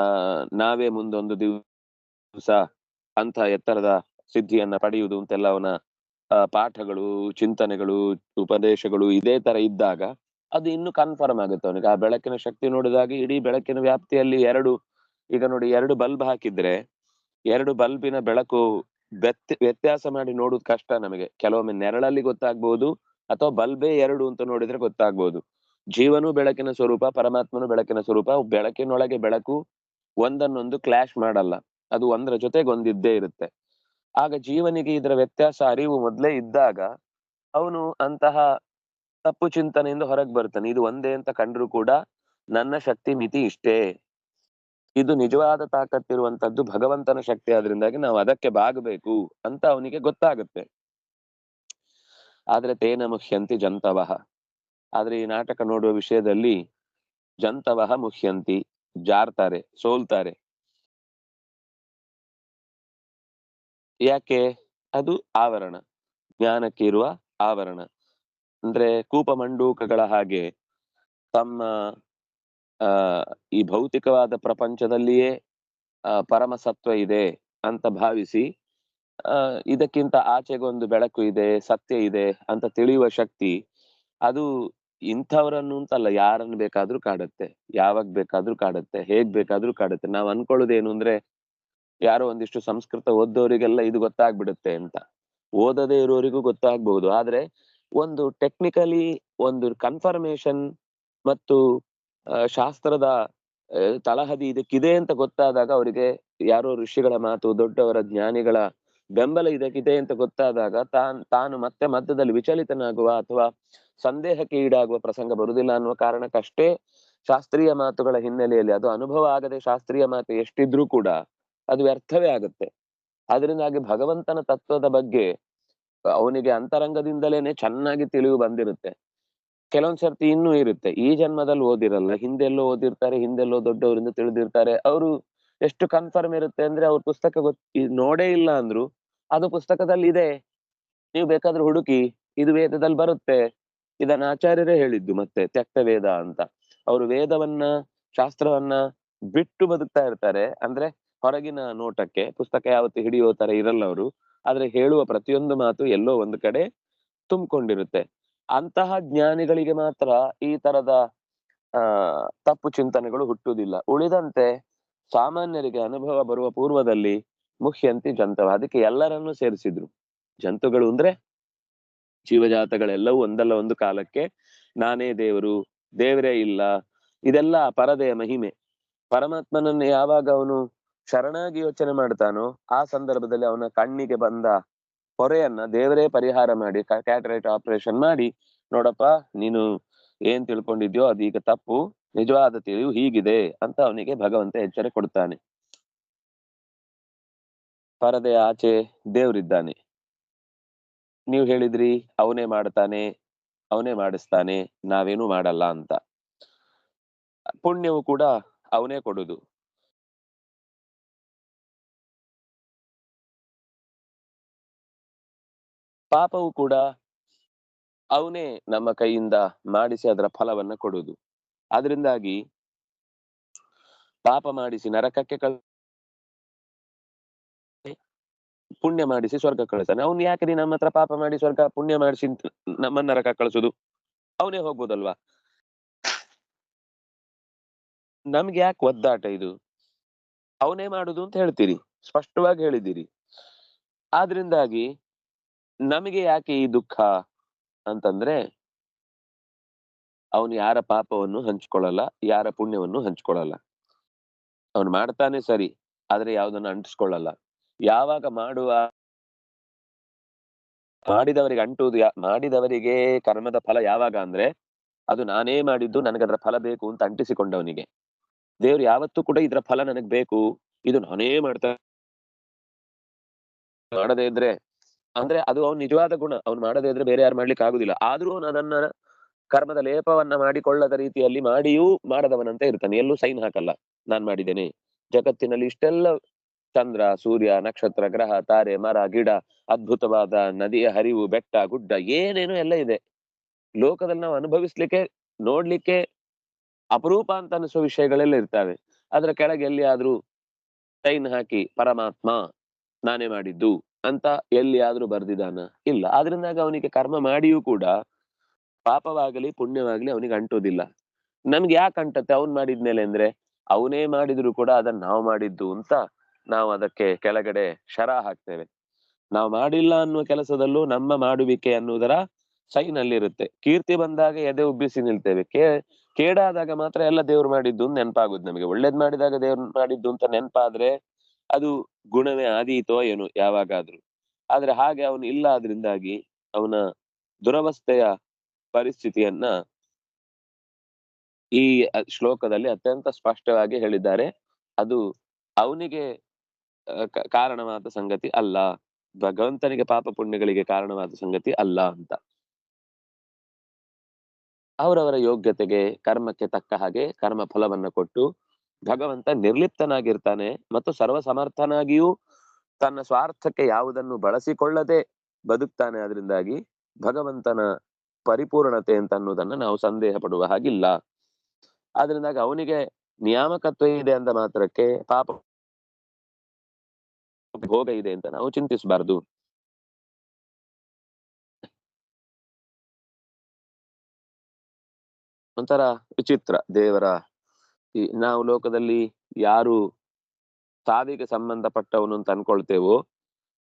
ನಾವೇ ಮುಂದೊಂದು ದಿವಸ ಅಂತ ಎತ್ತರದ ಸಿದ್ಧಿಯನ್ನ ಪಡೆಯುವುದು ಅಂತೆಲ್ಲ ಅವನ ಪಾಠಗಳು, ಚಿಂತನೆಗಳು, ಉಪದೇಶಗಳು ಇದೇ ತರ ಇದ್ದಾಗ ಅದು ಇನ್ನು ಕನ್ಫರ್ಮ್ ಆಗುತ್ತೆ ಅವನಿಗೆ. ಆ ಬೆಳಕಿನ ಶಕ್ತಿ ನೋಡಿದಾಗ ಇಡೀ ಬೆಳಕಿನ ವ್ಯಾಪ್ತಿಯಲ್ಲಿ ಎರಡು, ಈಗ ನೋಡಿ ಎರಡು ಬಲ್ಬ್ ಹಾಕಿದ್ರೆ ಎರಡು ಬಲ್ಬಿನ ಬೆಳಕು ವ್ಯತ್ಯ, ವ್ಯತ್ಯಾಸ ಮಾಡಿ ನೋಡುದು ಕಷ್ಟ ನಮಗೆ. ಕೆಲವೊಮ್ಮೆ ನೆರಳಲ್ಲಿ ಗೊತ್ತಾಗ್ಬಹುದು ಅಥವಾ ಬಲ್ಬೇ ಎರಡು ಅಂತ ನೋಡಿದ್ರೆ ಗೊತ್ತಾಗ್ಬಹುದು ಜೀವನು ಬೆಳಕಿನ ಸ್ವರೂಪ, ಪರಮಾತ್ಮನು ಬೆಳಕಿನ ಸ್ವರೂಪ, ಬೆಳಕಿನೊಳಗೆ ಬೆಳಕು ಒಂದನ್ನೊಂದು ಕ್ಲಾಶ್ ಮಾಡಲ್ಲ. ಅದು ಒಂದರ ಜೊತೆಗೆ ಒಂದಿದ್ದೇ ಇರುತ್ತೆ. ಆಗ ಜೀವನಿಗೆ ಇದರ ವ್ಯತ್ಯಾಸ ಅರಿವು ಮೊದಲೇ ಇದ್ದಾಗ ಅವನು ಅಂತಹ ತಪ್ಪು ಚಿಂತನೆಯಿಂದ ಹೊರಗೆ ಬರ್ತಾನೆ ಇದು ಒಂದೇ ಅಂತ ಕಂಡ್ರು ಕೂಡ ನನ್ನ ಶಕ್ತಿ ಮಿತಿ ಇಷ್ಟೇ. ಇದು ನಿಜವಾದ ತಾಕತ್ತಿರುವಂತದ್ದು ಭಗವಂತನ ಶಕ್ತಿ ಆದ್ರಿಂದಾಗಿ ನಾವು ಅದಕ್ಕೆ ಬಾಗಬೇಕು ಅಂತ ಅವನಿಗೆ ಗೊತ್ತಾಗುತ್ತೆ. ಆದ್ರೆ ತೇನ ಮುಖ್ಯಂತಿ ಜಂತವಹ ಆದ್ರೆ ಈ ನಾಟಕ ನೋಡುವ ವಿಷಯದಲ್ಲಿ ಜಂತವಹ ಮುಹ್ಯಂತಿ ಜಾರ್ತಾರೆ, ಸೋಲ್ತಾರೆ. ಯಾಕೆ? ಅದು ಆವರಣ. ಜ್ಞಾನಕ್ಕೆ ಇರುವ ಆವರಣ. ಅಂದ್ರೆ ಕೂಪ ಮಂಡೂಕಗಳ ಹಾಗೆ ತಮ್ಮ ಈ ಭೌತಿಕವಾದ ಪ್ರಪಂಚದಲ್ಲಿಯೇ ಪರಮ ಸತ್ವ ಇದೆ ಅಂತ ಭಾವಿಸಿ ಇದಕ್ಕಿಂತ ಆಚೆಗೊಂದು ಬೆಳಕು ಇದೆ, ಸತ್ಯ ಇದೆ ಅಂತ ತಿಳಿಯುವ ಶಕ್ತಿ, ಅದು ಇಂಥವರನ್ನು ಅಂತಲ್ಲ ಯಾರನ್ನು ಬೇಕಾದ್ರೂ ಕಾಡುತ್ತೆ. ಯಾವಾಗ ಬೇಕಾದ್ರೂ ಕಾಡುತ್ತೆ, ಹೇಗ್ ಬೇಕಾದ್ರೂ ಕಾಡುತ್ತೆ. ನಾವ್ ಅನ್ಕೊಳ್ಳೋದೇನು ಅಂದ್ರೆ ಯಾರೋ ಒಂದಿಷ್ಟು ಸಂಸ್ಕೃತ ಓದೋರಿಗೆಲ್ಲ ಇದು ಗೊತ್ತಾಗ್ಬಿಡುತ್ತೆ ಅಂತ. ಓದದೇ ಇರೋರಿಗೂ ಗೊತ್ತಾಗ್ಬಹುದು. ಆದ್ರೆ ಒಂದು ಟೆಕ್ನಿಕಲಿ ಒಂದು ಕನ್ಫರ್ಮೇಶನ್ ಮತ್ತು ಶಾಸ್ತ್ರದ ತಳಹದಿ ಇದಕ್ಕಿದೆ ಅಂತ ಗೊತ್ತಾದಾಗ ಅವರಿಗೆ ಯಾರೋ ಋಷಿಗಳ ಮಾತು, ದೊಡ್ಡವರ ಜ್ಞಾನಿಗಳ ಬೆಂಬಲ ಇದಕ್ಕಿದೆ ಅಂತ ಗೊತ್ತಾದಾಗ ತಾನ್, ತಾನು ಮತ್ತೆ ಮಧ್ಯದಲ್ಲಿ ವಿಚಲಿತನಾಗುವ ಅಥವಾ ಸಂದೇಹಕ್ಕೆ ಈಡಾಗುವ ಪ್ರಸಂಗ ಬರುವುದಿಲ್ಲ ಅನ್ನುವ ಕಾರಣಕ್ಕಷ್ಟೇ ಶಾಸ್ತ್ರೀಯ ಮಾತುಗಳ ಹಿನ್ನೆಲೆಯಲ್ಲಿ ಅದು ಅನುಭವ ಆಗದೆ ಶಾಸ್ತ್ರೀಯ ಮಾತು ಎಷ್ಟಿದ್ರೂ ಕೂಡ ಅದು ವ್ಯರ್ಥವೇ ಆಗುತ್ತೆ. ಅದರಿಂದಾಗಿ ಭಗವಂತನ ತತ್ವದ ಬಗ್ಗೆ ಅವನಿಗೆ ಅಂತರಂಗದಿಂದಲೇನೆ ಚೆನ್ನಾಗಿ ತಿಳಿವು ಬಂದಿರುತ್ತೆ. ಕೆಲವೊಂದ್ ಸರ್ತಿ ಇನ್ನೂ ಇರುತ್ತೆ. ಈ ಜನ್ಮದಲ್ಲಿ ಓದಿರಲ್ಲ. ಹಿಂದೆಲ್ಲೋ ಓದಿರ್ತಾರೆ, ಹಿಂದೆಲ್ಲೋ ದೊಡ್ಡವರಿಂದ ತಿಳಿದಿರ್ತಾರೆ. ಅವರು ಎಷ್ಟು ಕನ್ಫರ್ಮ್ ಇರುತ್ತೆ ಅಂದ್ರೆ ಅವ್ರ ಪುಸ್ತಕ ಗೊತ್ ಇ- ನೋಡೇ ಇಲ್ಲ ಅಂದ್ರು, ಅದು ಪುಸ್ತಕದಲ್ಲಿ ಇದೆ. ನೀವು ಬೇಕಾದ್ರೆ ಹುಡುಕಿ, ಇದು ವೇದದಲ್ಲಿ ಬರುತ್ತೆ. ಇದನ್ನ ಆಚಾರ್ಯರೇ ಹೇಳಿದ್ದು ಮತ್ತೆ ತ್ಯಕ್ತ ವೇದ ಅಂತ. ಅವರು ವೇದವನ್ನ, ಶಾಸ್ತ್ರವನ್ನ ಬಿಟ್ಟು ಬದುಕ್ತಾ ಇರ್ತಾರೆ. ಅಂದ್ರೆ ಹೊರಗಿನ ನೋಟಕ್ಕೆ ಪುಸ್ತಕ ಯಾವತ್ತು ಹಿಡಿಯೋ ತರ ಇರಲ್ಲ ಅವರು. ಆದ್ರೆ ಹೇಳುವ ಪ್ರತಿಯೊಂದು ಮಾತು ಎಲ್ಲೋ ಒಂದು ಕಡೆ ತುಂಬಿಕೊಂಡಿರುತ್ತೆ. ಅಂತಹ ಜ್ಞಾನಿಗಳಿಗೆ ಮಾತ್ರ ಈ ತರದ, ಆ, ತಪ್ಪು ಚಿಂತನೆಗಳು ಹುಟ್ಟುವುದಿಲ್ಲ. ಉಳಿದಂತೆ ಸಾಮಾನ್ಯರಿಗೆ ಅನುಭವ ಬರುವ ಪೂರ್ವದಲ್ಲಿ ಮುಖ್ಯಂತಿ ಜಂತವ. ಅದಕ್ಕೆ ಎಲ್ಲರನ್ನೂ ಸೇರಿಸಿದ್ರು. ಜಂತುಗಳು ಅಂದ್ರೆ ಜೀವಜಾತಗಳೆಲ್ಲವೂ ಒಂದಲ್ಲ ಒಂದು ಕಾಲಕ್ಕೆ ನಾನೇ ದೇವರು, ದೇವರೇ ಇಲ್ಲ. ಇದೆಲ್ಲ ಪರದೆಯ ಮಹಿಮೆ. ಪರಮಾತ್ಮನನ್ನು ಯಾವಾಗ ಅವನು ಶರಣಾಗಿ ಯೋಚನೆ ಮಾಡ್ತಾನೋ, ಆ ಸಂದರ್ಭದಲ್ಲಿ ಅವನ ಕಣ್ಣಿಗೆ ಬಂದ ಹೊರೆಯನ್ನ ದೇವರೇ ಪರಿಹಾರ ಮಾಡಿ ಕ್ಯಾಟರೇಟ್ ಆಪರೇಷನ್ ಮಾಡಿ, ನೋಡಪ್ಪ, ನೀನು ಏನ್ ತಿಳ್ಕೊಂಡಿದ್ಯೋ ಅದೀಗ ತಪ್ಪು, ನಿಜವಾದ ತಿಳಿವು ಹೀಗಿದೆ ಅಂತ ಅವನಿಗೆ ಭಗವಂತ ಎಚ್ಚರಿಕೆ ಕೊಡ್ತಾನೆ. ಪರದೆ ಆಚೆ ದೇವ್ರಿದ್ದಾನೆ. ನೀವು ಹೇಳಿದ್ರಿ, ಅವನೇ ಮಾಡ್ತಾನೆ, ಅವನೇ ಮಾಡಿಸ್ತಾನೆ, ನಾವೇನು ಮಾಡಲ್ಲ ಅಂತ. ಪುಣ್ಯವು ಕೂಡ ಅವನೇ ಕೊಡುದು. ಪಾಪವು ಕೂಡ ಅವನೇ ನಮ್ಮ ಕೈಯಿಂದ ಮಾಡಿಸಿ ಅದರ ಫಲವನ್ನ ಕೊಡುವುದು. ಅದರಿಂದಾಗಿ ಪಾಪ ಮಾಡಿಸಿ ನರಕಕ್ಕೆ ಕಳ್ ಪುಣ್ಯ ಮಾಡಿಸಿ ಸ್ವರ್ಗ ಕಳಿಸ್ತಾನೆ. ಅವನು ಯಾಕೆ ನಮ್ಮ ಹತ್ರ ಪಾಪ ಮಾಡಿ ಸ್ವರ್ಗ ಪುಣ್ಯ ಮಾಡಿಸಿ ನಮ್ಮ ನರಕ ಕಳಿಸುದು? ಅವನೇ ಹೋಗ್ಬೋದಲ್ವಾ? ನಮ್ಗೆ ಯಾಕೆ ಒದ್ದಾಟ ಇದು? ಅವನೇ ಮಾಡುದು ಅಂತ ಹೇಳ್ತೀರಿ. ಸ್ಪಷ್ಟವಾಗಿ ಹೇಳಿದ್ದೀರಿ. ಆದ್ರಿಂದಾಗಿ ನಮಗೆ ಯಾಕೆ ಈ ದುಃಖ ಅಂತಂದ್ರೆ, ಅವನು ಯಾರ ಪಾಪವನ್ನು ಹಂಚ್ಕೊಳ್ಳಲ್ಲ, ಯಾರ ಪುಣ್ಯವನ್ನು ಹಂಚ್ಕೊಳ್ಳಲ್ಲ. ಅವನು ಮಾಡ್ತಾನೆ ಸರಿ, ಆದ್ರೆ ಯಾವ್ದನ್ನು ಅಂಟಿಸ್ಕೊಳ್ಳಲ್ಲ. ಯಾವಾಗ ಮಾಡುವ ಮಾಡಿದವರಿಗೆ ಅಂಟುವುದು ಮಾಡಿದವರಿಗೆ ಕರ್ಮದ ಫಲ ಯಾವಾಗ ಅಂದ್ರೆ, ಅದು ನಾನೇ ಮಾಡಿದ್ದು, ನನಗೆ ಅದರ ಫಲ ಬೇಕು ಅಂತ ಅಂಟಿಸಿಕೊಂಡವನಿಗೆ. ದೇವ್ರು ಯಾವತ್ತೂ ಕೂಡ ಇದರ ಫಲ ನನಗ್ ಬೇಕು, ಇದು ನಾನೇ ಮಾಡ್ತಾ ಮಾಡದೇ ಇದ್ರೆ ಅಂದ್ರೆ ಅದು ಅವ್ನು ನಿಜವಾದ ಗುಣ. ಅವ್ನು ಮಾಡದೇ ಇದ್ರೆ ಬೇರೆ ಯಾರು ಮಾಡ್ಲಿಕ್ಕೆ ಆಗುದಿಲ್ಲ. ಆದ್ರೂ ಅವನು ಅದನ್ನ ಕರ್ಮದ ಲೇಪವನ್ನ ಮಾಡಿಕೊಳ್ಳದ ರೀತಿಯಲ್ಲಿ ಮಾಡಿಯೂ ಮಾಡದವನಂತ ಇರ್ತಾನೆ. ಎಲ್ಲೂ ಸೈನ್ ಹಾಕಲ್ಲ. ನಾನ್ ಮಾಡಿದ್ದೇನೆ. ಜಗತ್ತಿನಲ್ಲಿ ಇಷ್ಟೆಲ್ಲ ಚಂದ್ರ, ಸೂರ್ಯ, ನಕ್ಷತ್ರ, ಗ್ರಹ, ತಾರೆ, ಮರ, ಗಿಡ, ಅದ್ಭುತವಾದ ನದಿಯ ಹರಿವು, ಬೆಟ್ಟ, ಗುಡ್ಡ ಏನೇನೋ ಎಲ್ಲ ಇದೆ. ಲೋಕದಲ್ಲಿ ನಾವು ಅನುಭವಿಸ್ಲಿಕ್ಕೆ, ನೋಡ್ಲಿಕ್ಕೆ ಅಪರೂಪ ಅಂತ ಅನಿಸುವ ವಿಷಯಗಳೆಲ್ಲ ಇರ್ತವೆ. ಅದರ ಕೆಳಗೆ ಎಲ್ಲಿಯಾದ್ರೂ ಸೈನ್ ಹಾಕಿ, ಪರಮಾತ್ಮ ನಾನೇ ಮಾಡಿದ್ದು. ಅಂತ ಎಲ್ಲಿಯಾದ್ರೂ ಬರ್ದಿದಾನ ಇಲ್ಲ. ಆದ್ರಿಂದಾಗ ಅವನಿಗೆ ಕರ್ಮ ಮಾಡಿಯೂ ಕೂಡ ಪಾಪವಾಗಲಿ, ಪುಣ್ಯವಾಗಲಿ ಅವನಿಗೆ ಅಂಟೋದಿಲ್ಲ. ನಮ್ಗೆ ಯಾಕೆ ಅಂಟತ್ತೆ? ಅವ್ನ್ ಮಾಡಿದ್ಮೇಲೆ ಅಂದ್ರೆ ಅವನೇ ಮಾಡಿದ್ರು ಕೂಡ ಅದನ್ನ ನಾವು ಮಾಡಿದ್ದು ಅಂತ ನಾವು ಅದಕ್ಕೆ ಕೆಳಗಡೆ ಶರ ಹಾಕ್ತೇವೆ. ನಾವು ಮಾಡಿಲ್ಲ ಅನ್ನುವ ಕೆಲಸದಲ್ಲೂ ನಮ್ಮ ಮಾಡುವಿಕೆ ಅನ್ನುವುದರ ಸೈನ್ ಅಲ್ಲಿರುತ್ತೆ ಕೀರ್ತಿ ಬಂದಾಗ ಎದೆ ಉಬ್ಬಿಸಿ ನಿಲ್ತೇವೆ. ಕೇ, ಕೇಡಾದಾಗ ಮಾತ್ರ ಎಲ್ಲ ದೇವ್ರು ಮಾಡಿದ್ದು ನೆನಪಾಗುದು ನಮಗೆ. ಒಳ್ಳೇದ್ ಮಾಡಿದಾಗ ದೇವ್ರು ಮಾಡಿದ್ದು ಅಂತ ನೆನಪಾದ್ರೆ ಅದು ಗುಣವೇ ಆದೀತೋ ಏನು ಯಾವಾಗಾದ್ರೂ. ಆದ್ರೆ ಹಾಗೆ ಅವನು ಇಲ್ಲ ಅದರಿಂದಾಗಿ ಅವನ ದುರವಸ್ಥೆಯ ಪರಿಸ್ಥಿತಿಯನ್ನ ಈ ಶ್ಲೋಕದಲ್ಲಿ ಅತ್ಯಂತ ಸ್ಪಷ್ಟವಾಗಿ ಹೇಳಿದ್ದಾರೆ. ಅದು ಅವನಿಗೆ ಕಾರಣವಾದ ಸಂಗತಿ ಅಲ್ಲ. ಭಗವಂತನಿಗೆ ಪಾಪ ಪುಣ್ಯಗಳಿಗೆ ಕಾರಣವಾದ ಸಂಗತಿ ಅಲ್ಲ ಅಂತ. ಅವರವರ ಯೋಗ್ಯತೆಗೆ, ಕರ್ಮಕ್ಕೆ ತಕ್ಕ ಹಾಗೆ ಕರ್ಮ ಫಲವನ್ನು ಕೊಟ್ಟು ಭಗವಂತ ನಿರ್ಲಿಪ್ತನಾಗಿರ್ತಾನೆ ಮತ್ತು ಸರ್ವ ಸಮರ್ಥನಾಗಿಯೂ ತನ್ನ ಸ್ವಾರ್ಥಕ್ಕೆ ಯಾವುದನ್ನು ಬಳಸಿಕೊಳ್ಳದೆ ಬದುಕ್ತಾನೆ ಅದರಿಂದಾಗಿ ಭಗವಂತನ ಪರಿಪೂರ್ಣತೆ ಅಂತ ಅನ್ನೋದನ್ನ ನಾವು ಸಂದೇಹ ಪಡುವ ಹಾಗಿಲ್ಲ. ಅದರಿಂದಾಗಿ ಅವನಿಗೆ ನಿಯಾಮಕತ್ವ ಇದೆ ಅಂದ ಮಾತ್ರಕ್ಕೆ ಪಾಪ ಭೋಗ ಇದೆ ಅಂತ ನಾವು ಚಿಂತಿಸಬಾರ್ದು. ಒಂಥರ ವಿಚಿತ್ರ ದೇವರ ನಾವು ಲೋಕದಲ್ಲಿ ಯಾರು ಸಾವಿಗೆ ಸಂಬಂಧಪಟ್ಟವನು ಅಂತ ಅನ್ಕೊಳ್ತೇವೋ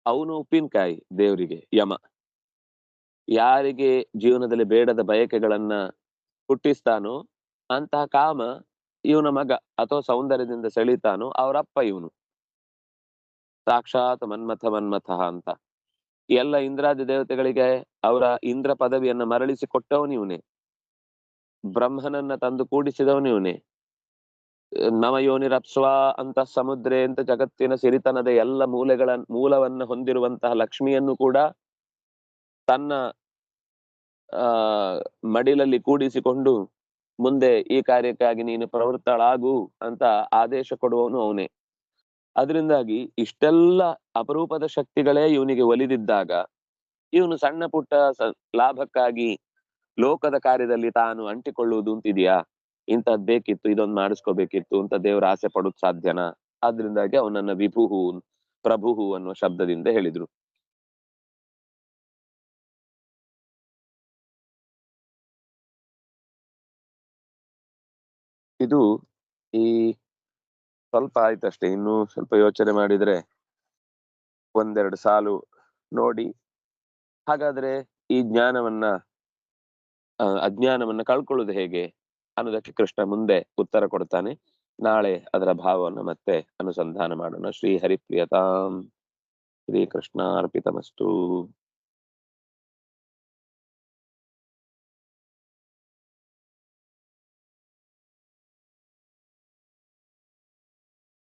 ಅವನು ಉಪ್ಪಿನಕಾಯಿ, ದೇವರಿಗೆ, ಯಮ. ಯಾರಿಗೆ ಜೀವನದಲ್ಲಿ ಬೇಡದ ಬಯಕೆಗಳನ್ನ ಹುಟ್ಟಿಸ್ತಾನೋ ಅಂತಹ ಕಾಮ ಇವನ ಮಗ ಅಥವಾ ಸೌಂದರ್ಯದಿಂದ ಸೆಳಿತಾನೋ ಅವರಪ್ಪ ಇವನು. ಸಾಕ್ಷಾತ್ ಮನ್ಮಥ ಮನ್ಮಥ ಅಂತ. ಎಲ್ಲ ಇಂದ್ರಾದಿ ದೇವತೆಗಳಿಗೆ ಅವರ ಇಂದ್ರ ಪದವಿಯನ್ನ ಮರಳಿಸಿ ಕೊಟ್ಟವನು ಇವನೇ. ಬ್ರಹ್ಮನನ್ನ ತಂದು ಕೂಡಿಸಿದವನು ಇವನೇ ನವಯೋನಿರಪ್ಸ್ವ ಅಂತ ಸಮುದ್ರೆ ಅಂತ ಜಗತ್ತಿನ ಸಿರಿತನದ ಎಲ್ಲ ಮೂಲೆಗಳ ಮೂಲವನ್ನ ಹೊಂದಿರುವಂತಹ ಲಕ್ಷ್ಮಿಯನ್ನು ಕೂಡ ತನ್ನ ಮಡಿಲಲ್ಲಿ ಕೂಡಿಸಿಕೊಂಡು ಮುಂದೆ ಈ ಕಾರ್ಯಕ್ಕಾಗಿ ನೀನು ಪ್ರವೃತ್ತಳಾಗು ಅಂತ ಆದೇಶ ಕೊಡುವವನು ಅವನೇ. ಅದರಿಂದಾಗಿ ಇಷ್ಟೆಲ್ಲ ಅಪರೂಪದ ಶಕ್ತಿಗಳೇ ಇವನಿಗೆ ಒಲಿದಿದ್ದಾಗ ಇವನು ಸಣ್ಣ ಪುಟ್ಟ ಲಾಭಕ್ಕಾಗಿ ಲೋಕದ ಕಾರ್ಯದಲ್ಲಿ ತಾನು ಅಂಟಿಕೊಳ್ಳುವುದು ಅಂತಿದ್ಯಾ? ಇಂಥದ್ ಬೇಕಿತ್ತು, ಇದೊಂದು ಮಾಡಿಸ್ಕೋಬೇಕಿತ್ತು, ಅಂತ ದೇವ್ರ ಆಸೆ ಪಡೋದ್ ಸಾಧ್ಯನಾ? ಆದ್ರಿಂದಾಗಿ ಅವನನ್ನ ವಿಭುಹು, ಪ್ರಭುಹು ಅನ್ನುವ ಶಬ್ದದಿಂದ ಹೇಳಿದ್ರು. ಇದು ಈ ಸ್ವಲ್ಪ ಆಯ್ತಷ್ಟೇ, ಇನ್ನು ಸ್ವಲ್ಪ ಯೋಚನೆ ಮಾಡಿದ್ರೆ ಒಂದೆರಡು ಸಾಲು ನೋಡಿ. ಹಾಗಾದ್ರೆ ಈ ಜ್ಞಾನವನ್ನ ಅಜ್ಞಾನವನ್ನ ಕಳ್ಕೊಳ್ಳುದು ಹೇಗೆ? ಅನ್ನೋದಕ್ಕೆ ಕೃಷ್ಣ ಮುಂದೆ ಉತ್ತರ ಕೊಡ್ತಾನೆ. ನಾಳೆ ಅದರ ಭಾವವನ್ನು ಮತ್ತೆ ಅನುಸಂಧಾನ ಮಾಡೋಣ. ಶ್ರೀ ಹರಿಪ್ರಿಯತಾಂ. ಶ್ರೀ ಕೃಷ್ಣ ಅರ್ಪಿತಮಸ್ತು